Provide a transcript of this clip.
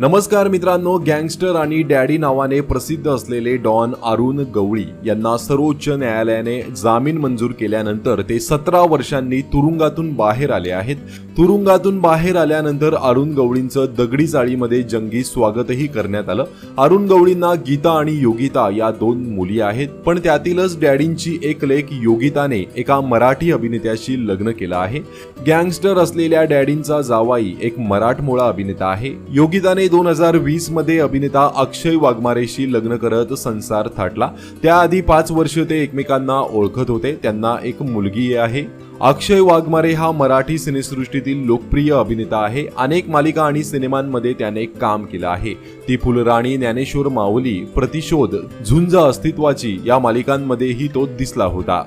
नमस्कार मित्रांनो गँगस्टर आणि डॅडी नावाने प्रसिद्ध असलेले डॉन अरुण गवळी यांना सर्वोच्च न्यायालयाने जामीन मंजूर केल्यानंतर ते सतरा वर्षांनी तुरुंगातून बाहेर आले आहेत. तुरुंगातून बाहेर आल्यानंतर अरुण गवळींचं दगडी चाळीमध्ये जंगी स्वागतही करण्यात आलं. अरुण गवळींना गीता आणि योगिता या दोन मुली आहेत. पण त्यातीलच डॅडींची एक लेख योगिताने एका मराठी अभिनेत्याशी लग्न केलं आहे. गँगस्टर असलेल्या डॅडींचा जावाई एक मराठमोळा अभिनेता आहे. योगिताने दोन हजार वीसमध्ये अभिनेता अक्षय वाघमारेशी लग्न करत संसार थाटला. त्याआधी पाच वर्ष ते एकमेकांना ओळखत होते. त्यांना एक मुलगी आहे. अक्षय वाघमारे हा मराठी सिनेसृष्टीतील लोकप्रिय अभिनेता आहे. अनेक मालिका आणि सिनेमांमध्ये त्याने काम केलं आहे. ती फुलराणी ज्ञानेश्वर माऊली प्रतिशोध झुंज अस्तित्वाची या मालिकांमध्येही तो दिसला होता.